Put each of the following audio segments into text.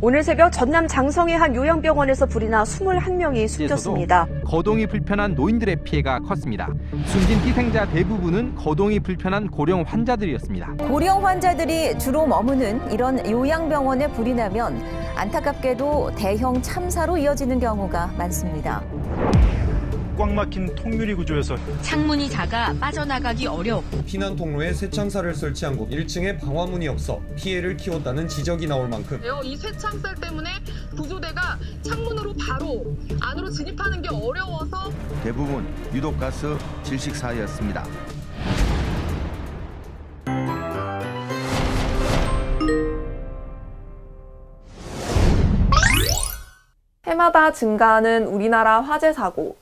오늘 새벽 전남 장성의 한 요양병원에서 불이 나 21명이 숨졌습니다. 거동이 불편한 노인들의 피해가 컸습니다. 숨진 희생자 대부분은 거동이 불편한 고령 환자들이었습니다. 고령 환자들이 주로 머무는 이런 요양병원에 불이 나면 안타깝게도 대형 참사로 이어지는 경우가 많습니다. 꽉 막힌 통유리 구조에서 창문이 작아 빠져나가기 어렵고 피난 통로에 쇠창살을 설치한 곳 1층에 방화문이 없어 피해를 키웠다는 지적이 나올 만큼 이 쇠창살 때문에 구조대가 창문으로 바로 안으로 진입하는 게 어려워서 대부분 유독가스 질식 사이였습니다. 해마다 증가하는 우리나라 화재 사고.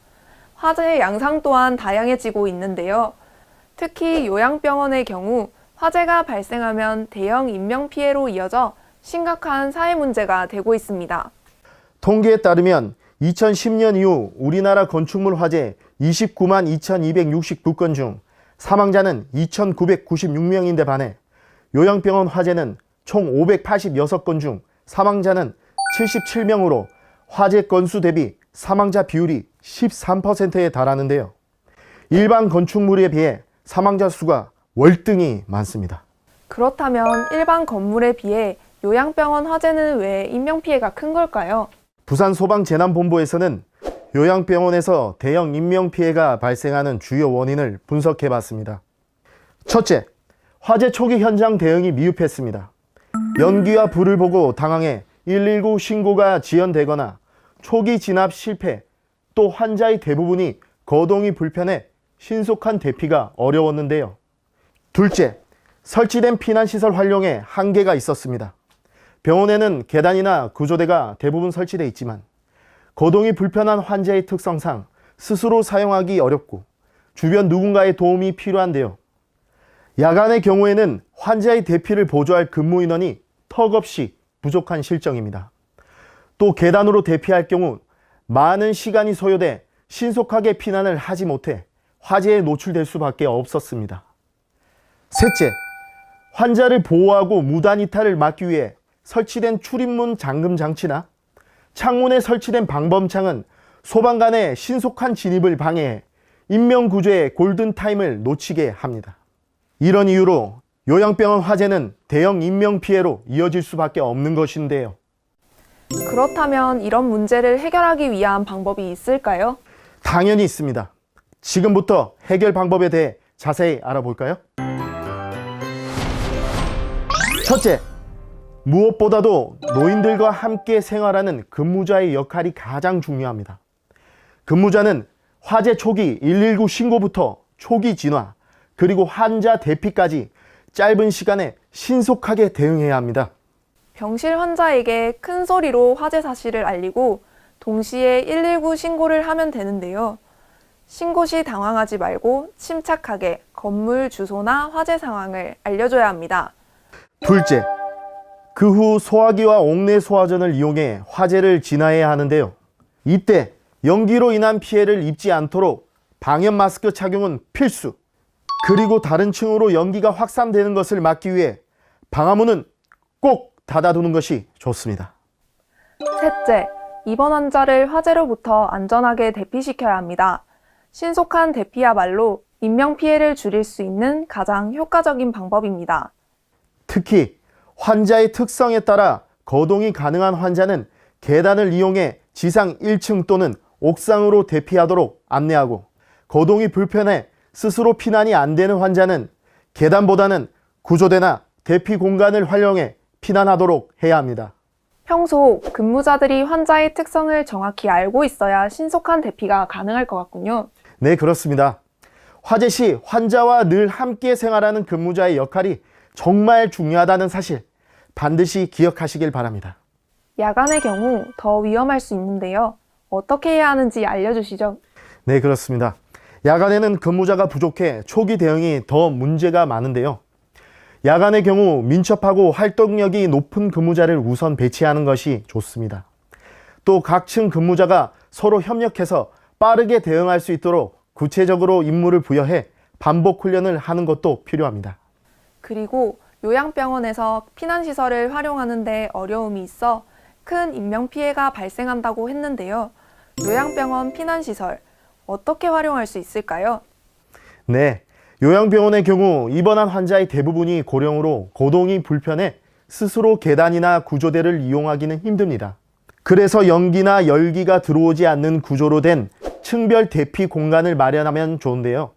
화재의 양상 또한 다양해지고 있는데요. 특히 요양병원의 경우 화재가 발생하면 대형 인명피해로 이어져 심각한 사회 문제가 되고 있습니다. 통계에 따르면 2010년 이후 우리나라 건축물 화재 29만 2,269건 중 사망자는 2,996명인데 반해 요양병원 화재는 총 586건 중 사망자는 77명으로 화재 건수 대비 사망자 비율이 13%에 달하는데요. 일반 건축물에 비해 사망자 수가 월등히 많습니다. 그렇다면 일반 건물에 비해 요양병원 화재는 왜 인명피해가 큰 걸까요? 부산 소방재난본부에서는 요양병원에서 대형 인명피해가 발생하는 주요 원인을 분석해 봤습니다. 첫째, 화재 초기 현장 대응이 미흡했습니다. 연기와 불을 보고 당황해 119 신고가 지연되거나 초기 진압 실패, 또 환자의 대부분이 거동이 불편해 신속한 대피가 어려웠는데요. 둘째, 설치된 피난시설 활용에 한계가 있었습니다. 병원에는 계단이나 구조대가 대부분 설치되어 있지만 거동이 불편한 환자의 특성상 스스로 사용하기 어렵고 주변 누군가의 도움이 필요한데요. 야간의 경우에는 환자의 대피를 보조할 근무 인원이 턱없이 부족한 실정입니다. 또 계단으로 대피할 경우 많은 시간이 소요돼 신속하게 피난을 하지 못해 화재에 노출될 수밖에 없었습니다. 셋째, 환자를 보호하고 무단 이탈을 막기 위해 설치된 출입문 잠금 장치나 창문에 설치된 방범창은 소방관의 신속한 진입을 방해해 인명구조의 골든타임을 놓치게 합니다. 이런 이유로 요양병원 화재는 대형 인명피해로 이어질 수밖에 없는 것인데요. 그렇다면 이런 문제를 해결하기 위한 방법이 있을까요? 당연히 있습니다. 지금부터 해결 방법에 대해 자세히 알아볼까요? 첫째, 무엇보다도 노인들과 함께 생활하는 근무자의 역할이 가장 중요합니다. 근무자는 화재 초기 119 신고부터 초기 진화, 그리고 환자 대피까지 짧은 시간에 신속하게 대응해야 합니다. 병실 환자에게 큰 소리로 화재 사실을 알리고 동시에 119 신고를 하면 되는데요. 신고 시 당황하지 말고 침착하게 건물 주소나 화재 상황을 알려줘야 합니다. 둘째, 그 후 소화기와 옥내 소화전을 이용해 화재를 진화해야 하는데요. 이때 연기로 인한 피해를 입지 않도록 방역 마스크 착용은 필수. 그리고 다른 층으로 연기가 확산되는 것을 막기 위해 방화문은 꼭 닫아두는 것이 좋습니다. 셋째, 입원 환자를 화재로부터 안전하게 대피시켜야 합니다. 신속한 대피야말로 인명피해를 줄일 수 있는 가장 효과적인 방법입니다. 특히 환자의 특성에 따라 거동이 가능한 환자는 계단을 이용해 지상 1층 또는 옥상으로 대피하도록 안내하고 거동이 불편해 스스로 피난이 안 되는 환자는 계단보다는 구조대나 대피 공간을 활용해 피난하도록 해야 합니다. 평소 근무자들이 환자의 특성을 정확히 알고 있어야 신속한 대피가 가능할 것 같군요. 네, 그렇습니다. 화재 시 환자와 늘 함께 생활하는 근무자의 역할이 정말 중요하다는 사실 반드시 기억하시길 바랍니다. 야간의 경우 더 위험할 수 있는데요. 어떻게 해야 하는지 알려주시죠. 네, 그렇습니다. 야간에는 근무자가 부족해 초기 대응이 더 문제가 많은데요. 야간의 경우 민첩하고 활동력이 높은 근무자를 우선 배치하는 것이 좋습니다. 또 각층 근무자가 서로 협력해서 빠르게 대응할 수 있도록 구체적으로 임무를 부여해 반복 훈련을 하는 것도 필요합니다. 그리고 요양병원에서 피난시설을 활용하는데 어려움이 있어 큰 인명피해가 발생한다고 했는데요. 요양병원 피난시설, 어떻게 활용할 수 있을까요? 네. 요양병원의 경우 입원한 환자의 대부분이 고령으로 고동이 불편해 스스로 계단이나 구조대를 이용하기는 힘듭니다. 그래서 연기나 열기가 들어오지 않는 구조로 된 층별 대피 공간을 마련하면 좋은데요.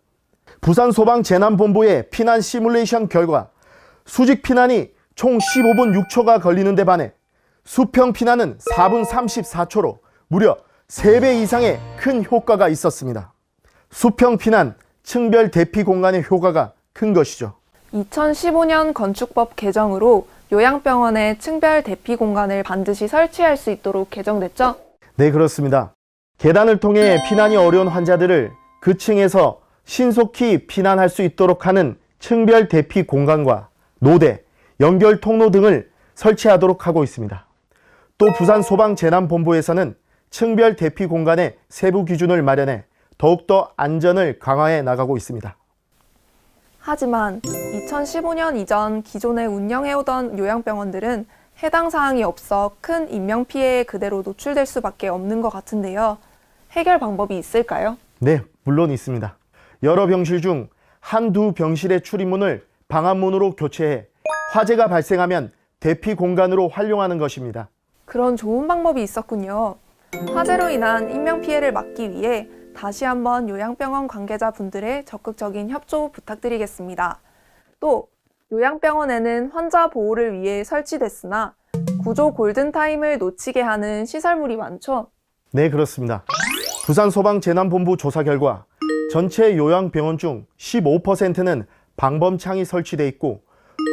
부산 소방 재난본부의 피난 시뮬레이션 결과 수직 피난이 총 15분 6초가 걸리는 데 반해 수평 피난은 4분 34초로 무려 3배 이상의 큰 효과가 있었습니다. 수평 피난, 층별 대피 공간의 효과가 큰 것이죠. 2015년 건축법 개정으로 요양병원에 층별 대피 공간을 반드시 설치할 수 있도록 개정됐죠? 네, 그렇습니다. 계단을 통해 피난이 어려운 환자들을 그 층에서 신속히 피난할 수 있도록 하는 층별 대피 공간과 노대, 연결 통로 등을 설치하도록 하고 있습니다. 또 부산 소방재난본부에서는 층별 대피 공간의 세부 기준을 마련해 더욱더 안전을 강화해 나가고 있습니다. 하지만 2015년 이전 기존에 운영해오던 요양병원들은 해당 사항이 없어 큰 인명피해에 그대로 노출될 수밖에 없는 것 같은데요. 해결 방법이 있을까요? 네, 물론 있습니다. 여러 병실 중 한두 병실의 출입문을 방안문으로 교체해 화재가 발생하면 대피 공간으로 활용하는 것입니다. 그런 좋은 방법이 있었군요. 화재로 인한 인명피해를 막기 위해 다시 한번 요양병원 관계자분들의 적극적인 협조 부탁드리겠습니다. 또 요양병원에는 환자 보호를 위해 설치됐으나 구조 골든타임을 놓치게 하는 시설물이 많죠. 네, 그렇습니다. 부산 소방재난본부 조사 결과 전체 요양병원 중 15%는 방범창이 설치돼 있고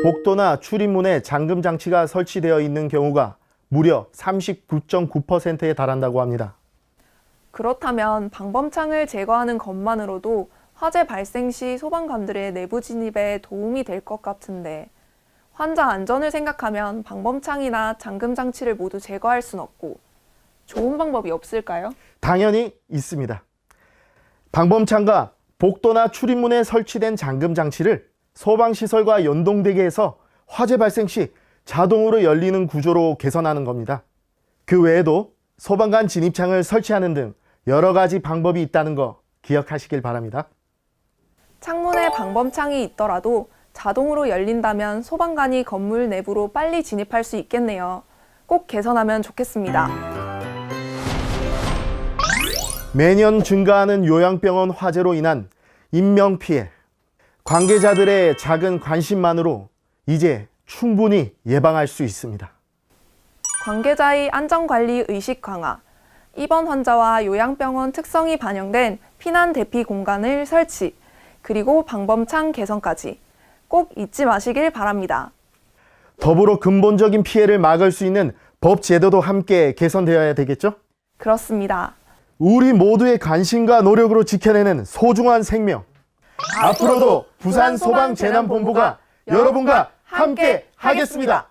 복도나 출입문에 잠금 장치가 설치되어 있는 경우가 무려 39.9%에 달한다고 합니다. 그렇다면 방범창을 제거하는 것만으로도 화재 발생 시 소방관들의 내부 진입에 도움이 될 것 같은데 환자 안전을 생각하면 방범창이나 잠금 장치를 모두 제거할 순 없고 좋은 방법이 없을까요? 당연히 있습니다. 방범창과 복도나 출입문에 설치된 잠금 장치를 소방시설과 연동되게 해서 화재 발생 시 자동으로 열리는 구조로 개선하는 겁니다. 그 외에도 소방관 진입창을 설치하는 등 여러 가지 방법이 있다는 거 기억하시길 바랍니다. 창문에 방범창이 있더라도 자동으로 열린다면 소방관이 건물 내부로 빨리 진입할 수 있겠네요. 꼭 개선하면 좋겠습니다. 매년 증가하는 요양병원 화재로 인한 인명피해. 관계자들의 작은 관심만으로 이제 충분히 예방할 수 있습니다. 관계자의 안전관리 의식 강화, 입원 환자와 요양병원 특성이 반영된 피난 대피 공간을 설치, 그리고 방범창 개선까지 꼭 잊지 마시길 바랍니다. 더불어 근본적인 피해를 막을 수 있는 법 제도도 함께 개선되어야 되겠죠? 그렇습니다. 우리 모두의 관심과 노력으로 지켜내는 소중한 생명. 앞으로도 부산 소방재난본부가 여러분과 함께 하겠습니다.